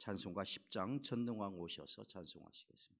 찬송가 10장 전능왕 오셔서 찬송하시겠습니다.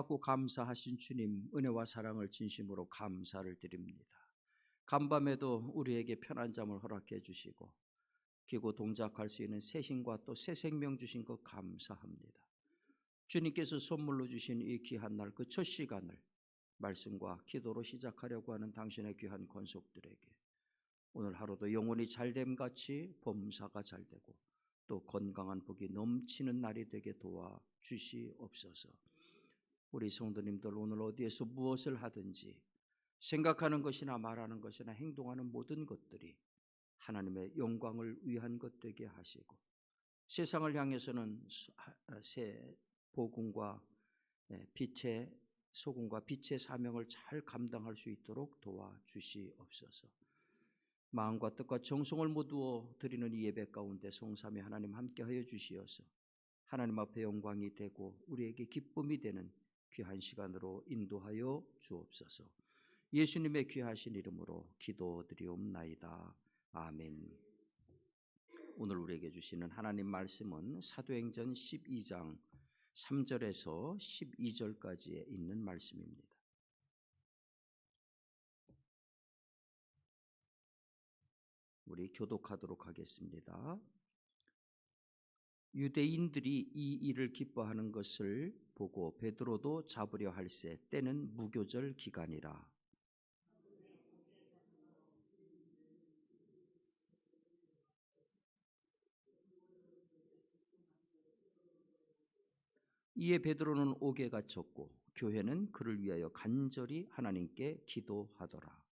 고맙고 감사하신 주님 은혜와 사랑을 진심으로 감사를 드립니다. 간밤에도 우리에게 편한 잠을 허락해 주시고 기고 동작할 수 있는 새 힘과 또 새 생명 주신 것 감사합니다. 주님께서 선물로 주신 이 귀한 날 그 첫 시간을 말씀과 기도로 시작하려고 하는 당신의 귀한 권속들에게 오늘 하루도 영혼이 잘됨 같이 범사가 잘되고 또 건강한 복이 넘치는 날이 되게 도와 주시옵소서. 우리 성도님들 오늘 어디에서 무엇을 하든지 생각하는 것이나 말하는 것이나 행동하는 모든 것들이 하나님의 영광을 위한 것 되게 하시고 세상을 향해서는 아, 새 복음과 예, 빛의 소금과 빛의 사명을 잘 감당할 수 있도록 도와 주시옵소서. 마음과 뜻과 정성을 모두어 드리는 이 예배 가운데 성삼위 하나님 함께하여 주시어서 하나님 앞에 영광이 되고 우리에게 기쁨이 되는 귀한 시간으로 인도하여 주옵소서. 예수님의 귀하신 이름으로 기도드리옵나이다. 아멘. 오늘 우리에게 주시는 하나님 말씀은 사도행전 12장 3절에서 12절까지에 있는 말씀입니다. 우리 교독하도록 하겠습니다. 유대인들이 이 일을 기뻐하는 것을 보고 베드로도 잡으려 할세 때는 무교절 기간이라. 이에 베드로는 옥에 갇혔고 교회는 그를 위하여 간절히 하나님께 기도하더라.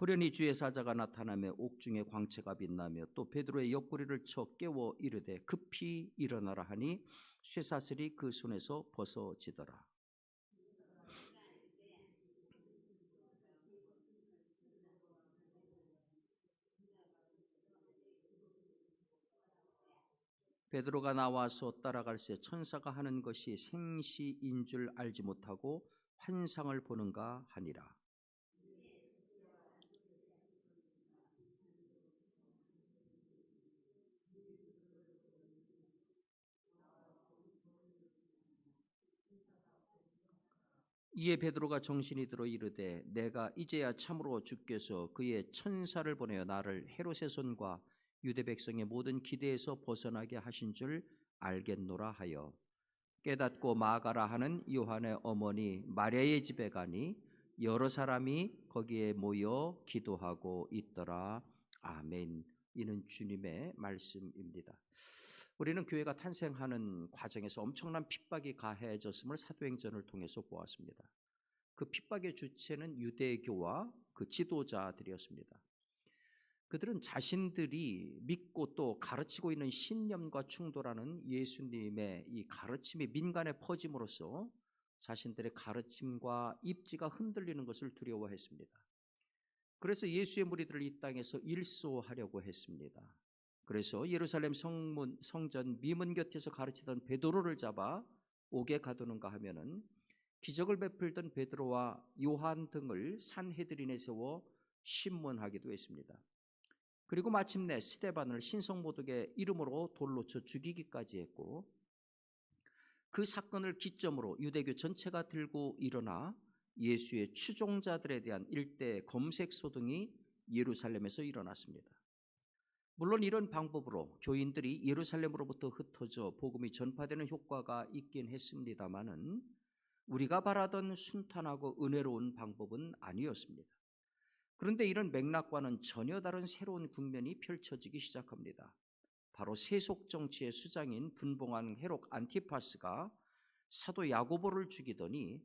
호련히 주의 사자가 나타나며 옥중에 광채가 빛나며 또 베드로의 옆구리를 쳐 깨워 이르되 급히 일어나라 하니 쇠사슬이 그 손에서 벗어지더라. 베드로가 나와서 따라갈새 천사가 하는 것이 생시인 줄 알지 못하고 환상을 보는가 하니라. 이에 베드로가 정신이 들어 이르되 내가 이제야 참으로 주께서 그의 천사를 보내어 나를 헤롯의 손과 유대 백성의 모든 기대에서 벗어나게 하신 줄 알겠노라 하여 깨닫고 마가라 하는 요한의 어머니 마리아의 집에 가니 여러 사람이 거기에 모여 기도하고 있더라. 아멘. 이는 주님의 말씀입니다. 우리는 교회가 탄생하는 과정에서 엄청난 핍박이 가해졌음을 사도행전을 통해서 보았습니다. 그 핍박의 주체는 유대교와 그 지도자들이었습니다. 그들은 자신들이 믿고 또 가르치고 있는 신념과 충돌하는 예수님의 이 가르침이 민간에 퍼짐으로써 자신들의 가르침과 입지가 흔들리는 것을 두려워했습니다. 그래서 예수의 무리들을 이 땅에서 일소하려고 했습니다. 그래서 예루살렘 성문 성전 미문 곁에서 가르치던 베드로를 잡아 옥에 가두는가 하면은 기적을 베풀던 베드로와 요한 등을 산헤드린에 세워 신문하기도 했습니다. 그리고 마침내 스테반을 신성모독의 이름으로 돌로 쳐 죽이기까지 했고 그 사건을 기점으로 유대교 전체가 들고 일어나 예수의 추종자들에 대한 일대 검색 소동이 예루살렘에서 일어났습니다. 물론 이런 방법으로 교인들이 예루살렘으로부터 흩어져 복음이 전파되는 효과가 있긴 했습니다마는 우리가 바라던 순탄하고 은혜로운 방법은 아니었습니다. 그런데 이런 맥락과는 전혀 다른 새로운 국면이 펼쳐지기 시작합니다. 바로 세속 정치의 수장인 분봉한 헤롯 안티파스가 사도 야고보를 죽이더니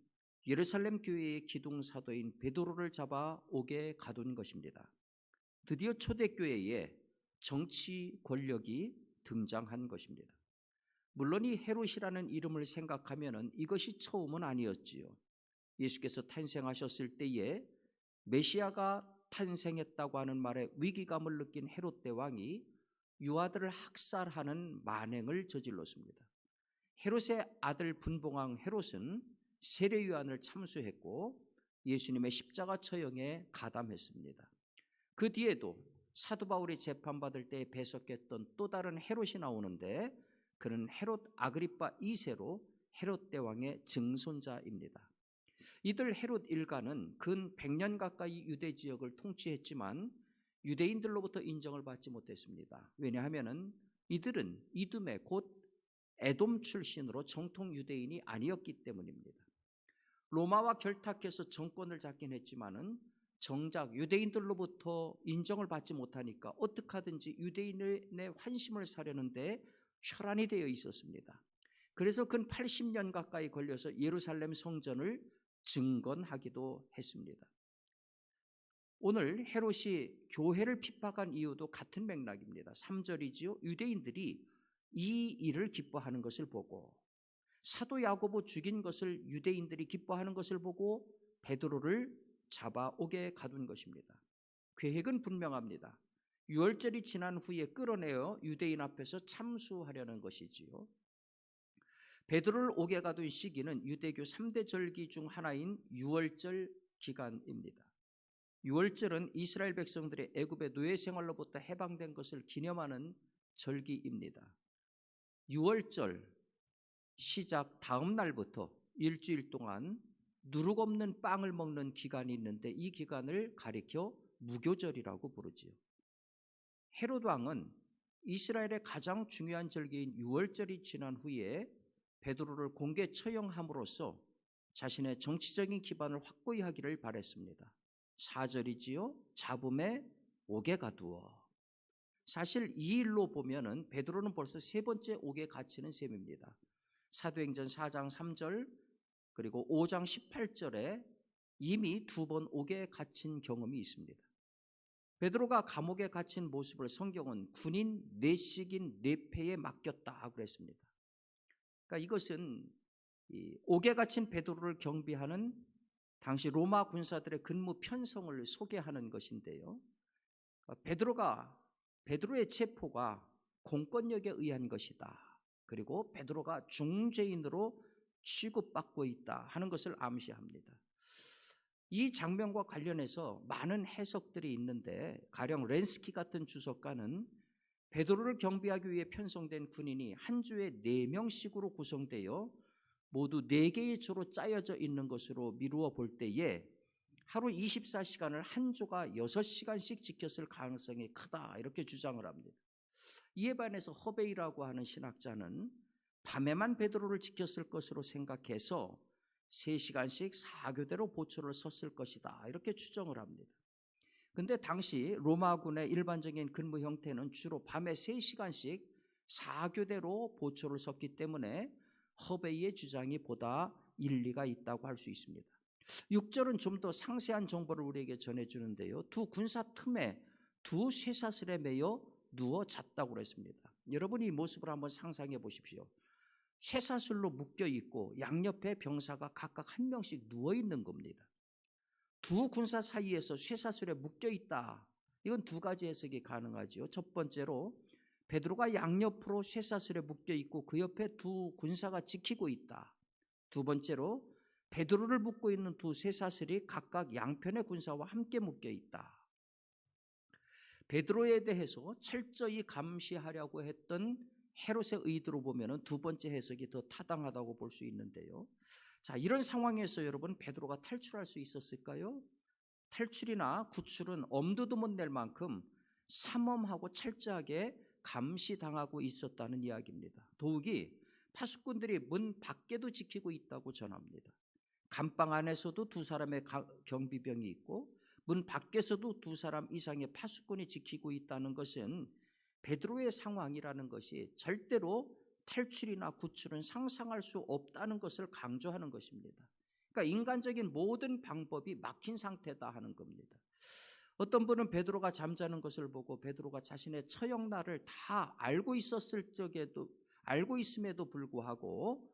예루살렘 교회의 기둥 사도인 베드로를 잡아 옥에 가둔 것입니다. 드디어 초대교회에 정치 권력이 등장한 것입니다. 물론 이 헤롯이라는 이름을 생각하면 이것이 처음은 아니었지요. 예수께서 탄생하셨을 때에 메시아가 탄생했다고 하는 말에 위기감을 느낀 헤롯 대왕이 유아들을 학살하는 만행을 저질렀습니다. 헤롯의 아들 분봉왕 헤롯은 세례 요한을 참수했고 예수님의 십자가 처형에 가담했습니다. 그 뒤에도 사도 바울이 재판받을 때 배석했던 또 다른 헤롯이 나오는데 그는 헤롯 아그리파 2세로 헤롯 대왕의 증손자입니다. 이들 헤롯 일가는 근 100년 가까이 유대 지역을 통치했지만 유대인들로부터 인정을 받지 못했습니다. 왜냐하면 이들은 이듬해 곧 에돔 출신으로 정통 유대인이 아니었기 때문입니다. 로마와 결탁해서 정권을 잡긴 했지만은 정작 유대인들로부터 인정을 받지 못하니까 어떻게 하든지 유대인의 환심을 사려는데 혈안이 되어 있었습니다. 그래서 근 80년 가까이 걸려서 예루살렘 성전을 증건하기도 했습니다. 오늘 헤롯이 교회를 핍박한 이유도 같은 맥락입니다. 3절이지요. 유대인들이 이 일을 기뻐하는 것을 보고 사도 야고보 죽인 것을 유대인들이 기뻐하는 것을 보고 베드로를 잡아 옥에 가둔 것입니다. 계획은 분명합니다. 유월절이 지난 후에 끌어내어 유대인 앞에서 참수하려는 것이지요. 베드로를 옥에 가둔 시기는 유대교 3대 절기 중 하나인 유월절 기간입니다. 유월절은 이스라엘 백성들의 애굽의 노예 생활로부터 해방된 것을 기념하는 절기입니다. 유월절 시작 다음 날부터 일주일 동안 누룩 없는 빵을 먹는 기간이 있는데 이 기간을 가리켜 무교절이라고 부르지요. 헤롯 왕은 이스라엘의 가장 중요한 절기인 유월절이 지난 후에 베드로를 공개 처형함으로써 자신의 정치적인 기반을 확고히 하기를 바랬습니다. 4절이지요. 잡음에 옥에 가두어. 사실 이 일로 보면은 베드로는 벌써 세 번째 옥에 갇히는 셈입니다. 사도행전 4장 3절 그리고 5장 18절에 이미 두 번 옥에 갇힌 경험이 있습니다. 베드로가 감옥에 갇힌 모습을 성경은 군인 뇌식인 뇌패에 맡겼다 그랬습니다. 그러니까 이것은 이 옥에 갇힌 베드로를 경비하는 당시 로마 군사들의 근무 편성을 소개하는 것인데요. 그러니까 베드로가 베드로의 체포가 공권력에 의한 것이다. 그리고 베드로가 중죄인으로 취급받고 있다 하는 것을 암시합니다. 이 장면과 관련해서 많은 해석들이 있는데 가령 렌스키 같은 주석가는 베드로를 경비하기 위해 편성된 군인이 한 주에 네 명씩으로 구성되어 모두 네 개의 조로 짜여져 있는 것으로 미루어 볼 때에 하루 24시간을 한 조가 6시간씩 지켰을 가능성이 크다 이렇게 주장을 합니다. 이에 반해서 허베이라고 하는 신학자는 밤에만 베드로를 지켰을 것으로 생각해서 3시간씩 사교대로 보초를 섰을 것이다 이렇게 추정을 합니다. 근데 당시 로마군의 일반적인 근무 형태는 주로 밤에 3시간씩 사교대로 보초를 섰기 때문에 허베이의 주장이 보다 일리가 있다고 할 수 있습니다. 6절은 좀 더 상세한 정보를 우리에게 전해주는데요. 두 군사 틈에 두 쇠사슬에 매여 누워 잤다고 그랬습니다. 여러분이 이 모습을 한번 상상해 보십시오. 쇠사슬로 묶여 있고 양옆에 병사가 각각 한 명씩 누워 있는 겁니다. 두 군사 사이에서 쇠사슬에 묶여 있다. 이건 두 가지 해석이 가능하지요. 첫 번째로 베드로가 양옆으로 쇠사슬에 묶여 있고 그 옆에 두 군사가 지키고 있다. 두 번째로 베드로를 묶고 있는 두 쇠사슬이 각각 양편의 군사와 함께 묶여 있다. 베드로에 대해서 철저히 감시하려고 했던 헤롯의 의도로 보면은 두 번째 해석이 더 타당하다고 볼 수 있는데요. 자, 이런 상황에서 여러분 베드로가 탈출할 수 있었을까요? 탈출이나 구출은 엄두도 못 낼 만큼 삼엄하고 철저하게 감시당하고 있었다는 이야기입니다. 더욱이 파수꾼들이 문 밖에도 지키고 있다고 전합니다. 감방 안에서도 두 사람의 경비병이 있고 문 밖에서도 두 사람 이상의 파수꾼이 지키고 있다는 것은 베드로의 상황이라는 것이 절대로 탈출이나 구출은 상상할 수 없다는 것을 강조하는 것입니다. 그러니까 인간적인 모든 방법이 막힌 상태다 하는 겁니다. 어떤 분은 베드로가 잠자는 것을 보고 베드로가 자신의 처형날을 다 알고 있었을 적에도 알고 있음에도 불구하고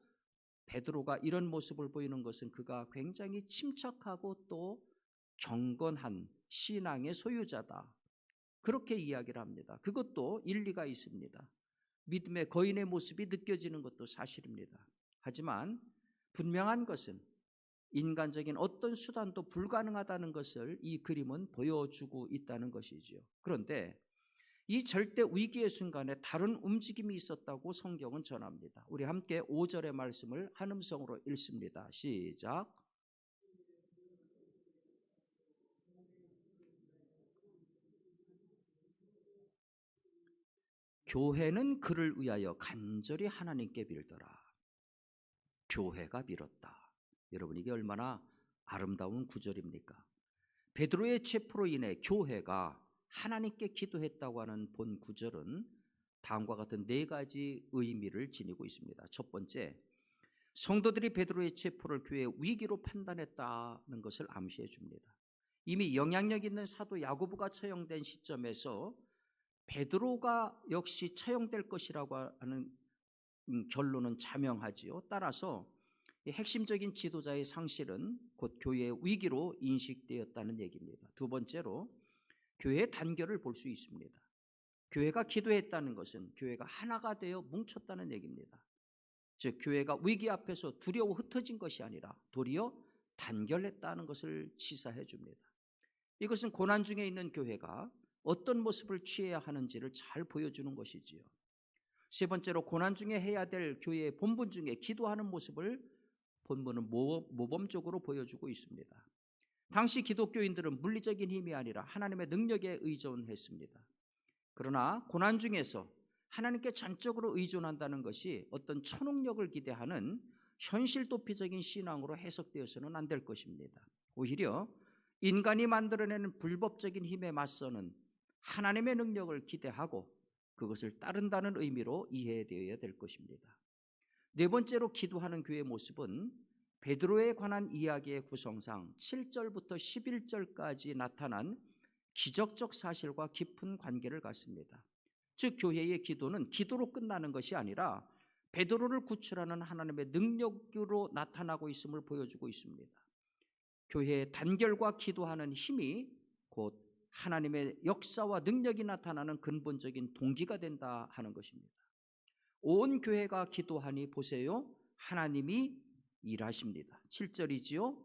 베드로가 이런 모습을 보이는 것은 그가 굉장히 침착하고 또 경건한 신앙의 소유자다. 그렇게 이야기를 합니다. 그것도 일리가 있습니다. 믿음의 거인의 모습이 느껴지는 것도 사실입니다. 하지만 분명한 것은 인간적인 어떤 수단도 불가능하다는 것을 이 그림은 보여주고 있다는 것이지요. 그런데 이 절대 위기의 순간에 다른 움직임이 있었다고 성경은 전합니다. 우리 함께 5절의 말씀을 한 음성으로 읽습니다. 시작. 교회는 그를 위하여 간절히 하나님께 빌더라. 교회가 빌었다. 여러분 이게 얼마나 아름다운 구절입니까? 베드로의 체포로 인해 교회가 하나님께 기도했다고 하는 본 구절은 다음과 같은 네 가지 의미를 지니고 있습니다. 첫 번째, 성도들이 베드로의 체포를 교회의 위기로 판단했다는 것을 암시해 줍니다. 이미 영향력 있는 사도 야고보가 처형된 시점에서 베드로가 역시 처형될 것이라고 하는 음, 결론은 자명하지요. 따라서 핵심적인 지도자의 상실은 곧 교회의 위기로 인식되었다는 얘기입니다. 두 번째로 교회의 단결을 볼 수 있습니다. 교회가 기도했다는 것은 교회가 하나가 되어 뭉쳤다는 얘기입니다. 즉 교회가 위기 앞에서 두려워 흩어진 것이 아니라 도리어 단결했다는 것을 시사해 줍니다. 이것은 고난 중에 있는 교회가 어떤 모습을 취해야 하는지를 잘 보여주는 것이지요. 세 번째로 고난 중에 해야 될 교회의 본분 중에 기도하는 모습을 본문은 모범적으로 보여주고 있습니다. 당시 기독교인들은 물리적인 힘이 아니라 하나님의 능력에 의존했습니다. 그러나 고난 중에서 하나님께 전적으로 의존한다는 것이 어떤 초능력을 기대하는 현실 도피적인 신앙으로 해석되어서는 안 될 것입니다. 오히려 인간이 만들어내는 불법적인 힘에 맞서는 하나님의 능력을 기대하고 그것을 따른다는 의미로 이해되어야 될 것입니다. 네 번째로 기도하는 교회의 모습은 베드로에 관한 이야기의 구성상 7절부터 11절까지 나타난 기적적 사실과 깊은 관계를 갖습니다. 즉 교회의 기도는 기도로 끝나는 것이 아니라 베드로를 구출하는 하나님의 능력으로 나타나고 있음을 보여주고 있습니다. 교회의 단결과 기도하는 힘이 곧 하나님의 역사와 능력이 나타나는 근본적인 동기가 된다 하는 것입니다. 온 교회가 기도하니 보세요. 하나님이 일하십니다. 7절이지요.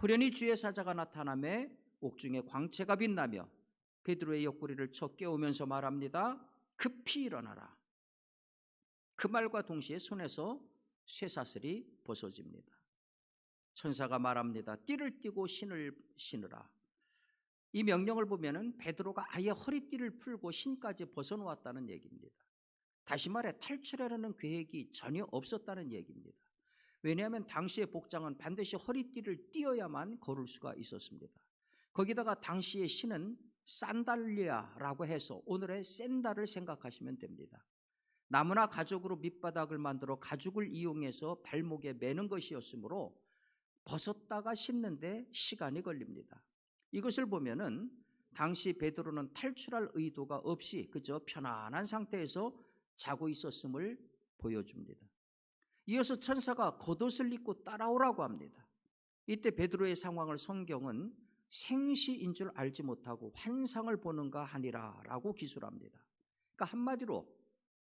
호련히 주의 사자가 나타남에 옥중에 광채가 빛나며 베드로의 옆구리를 쳐 깨우면서 말합니다. 급히 일어나라. 그 말과 동시에 손에서 쇠사슬이 벗어집니다. 천사가 말합니다. 띠를 띠고 신을 신으라. 이 명령을 보면은 베드로가 아예 허리띠를 풀고 신까지 벗어놓았다는 얘기입니다. 다시 말해 탈출하려는 계획이 전혀 없었다는 얘기입니다. 왜냐하면 당시의 복장은 반드시 허리띠를 띄어야만 걸을 수가 있었습니다. 거기다가 당시의 신은 산달리아라고 해서 오늘의 샌달을 생각하시면 됩니다. 나무나 가죽으로 밑바닥을 만들어 가죽을 이용해서 발목에 매는 것이었으므로 벗었다가 신는데 시간이 걸립니다. 이것을 보면은 당시 베드로는 탈출할 의도가 없이 그저 편안한 상태에서 자고 있었음을 보여줍니다. 이어서 천사가 겉옷을 입고 따라오라고 합니다. 이때 베드로의 상황을 성경은 생시인 줄 알지 못하고 환상을 보는가 하니라라고 기술합니다. 그러니까 한마디로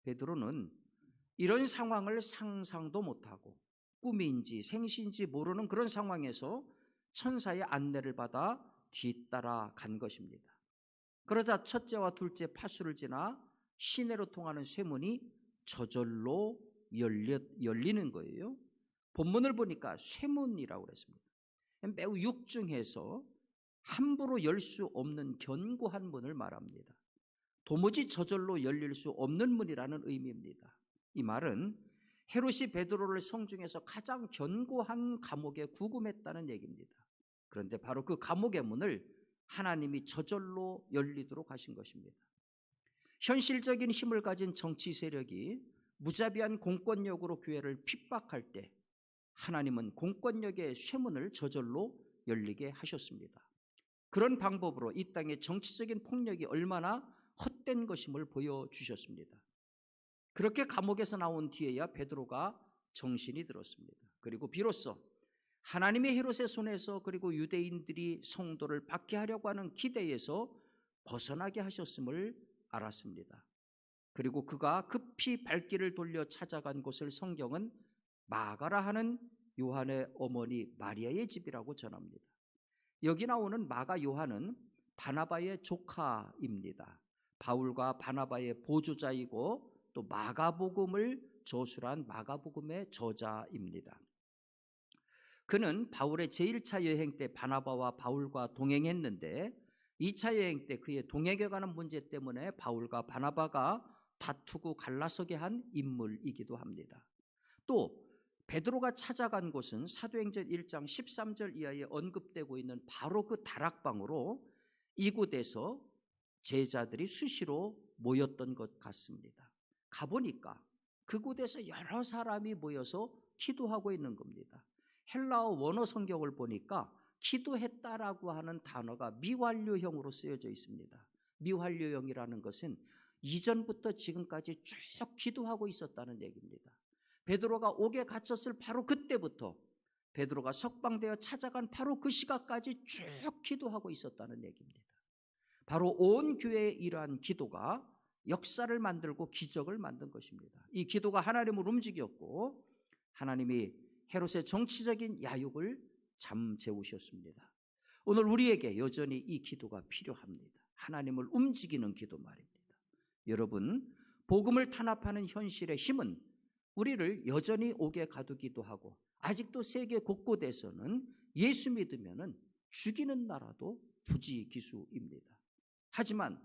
베드로는 이런 상황을 상상도 못하고 꿈인지 생시인지 모르는 그런 상황에서 천사의 안내를 받아 뒤따라 간 것입니다. 그러자 첫째와 둘째 파수를 지나 시내로 통하는 쇠문이 저절로 열려, 열리는 거예요. 본문을 보니까 쇠문이라고 그랬습니다. 매우 육중해서 함부로 열 수 없는 견고한 문을 말합니다. 도무지 저절로 열릴 수 없는 문이라는 의미입니다. 이 말은 헤롯이 베드로를 성중에서 가장 견고한 감옥에 구금했다는 얘기입니다. 그런데 바로 그 감옥의 문을 하나님이 저절로 열리도록 하신 것입니다. 현실적인 힘을 가진 정치 세력이 무자비한 공권력으로 교회를 핍박할 때 하나님은 공권력의 쇠문을 저절로 열리게 하셨습니다. 그런 방법으로 이 땅의 정치적인 폭력이 얼마나 헛된 것임을 보여주셨습니다. 그렇게 감옥에서 나온 뒤에야 베드로가 정신이 들었습니다. 그리고 비로소 하나님의 헤롯의 손에서 그리고 유대인들이 성도를 받게 하려고 하는 기대에서 벗어나게 하셨음을 알았습니다. 그리고 그가 급히 발길을 돌려 찾아간 곳을 성경은 마가라 하는 요한의 어머니 마리아의 집이라고 전합니다. 여기 나오는 마가 요한은 바나바의 조카입니다. 바울과 바나바의 보조자이고 또 마가복음을 저술한 마가복음의 저자입니다. 그는 바울의 제1차 여행 때 바나바와 바울과 동행했는데 2차 여행 때 그의 동행에 관한 문제 때문에 바울과 바나바가 다투고 갈라서게 한 인물이기도 합니다. 또 베드로가 찾아간 곳은 사도행전 1장 13절 이하에 언급되고 있는 바로 그 다락방으로 이곳에서 제자들이 수시로 모였던 것 같습니다. 가보니까 그곳에서 여러 사람이 모여서 기도하고 있는 겁니다. 헬라어 원어 성경을 보니까 기도했다라고 하는 단어가 미완료형으로 쓰여져 있습니다. 미완료형이라는 것은 이전부터 지금까지 쭉 기도하고 있었다는 얘기입니다. 베드로가 옥에 갇혔을 바로 그때부터 베드로가 석방되어 찾아간 바로 그 시각까지 쭉 기도하고 있었다는 얘기입니다. 바로 온 교회의 이러한 기도가 역사를 만들고 기적을 만든 것입니다. 이 기도가 하나님을 움직였고 하나님이 헤롯의 정치적인 야욕을 잠재우셨습니다. 오늘 우리에게 여전히 이 기도가 필요합니다. 하나님을 움직이는 기도 말입니다. 여러분, 복음을 탄압하는 현실의 힘은 우리를 여전히 옥에 가두기도 하고 아직도 세계 곳곳에서는 예수 믿으면은 죽이는 나라도 부지기수입니다. 하지만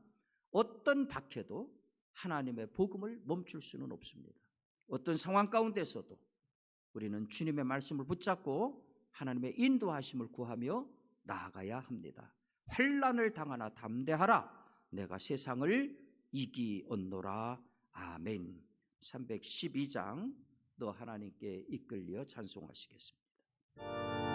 어떤 박해도 하나님의 복음을 멈출 수는 없습니다. 어떤 상황 가운데서도 우리는 주님의 말씀을 붙잡고 하나님의 인도하심을 구하며 나아가야 합니다. 환란을 당하나 담대하라. 내가 세상을 이기었노라. 아멘. 312장 너 하나님께 이끌려 찬송하시겠습니다.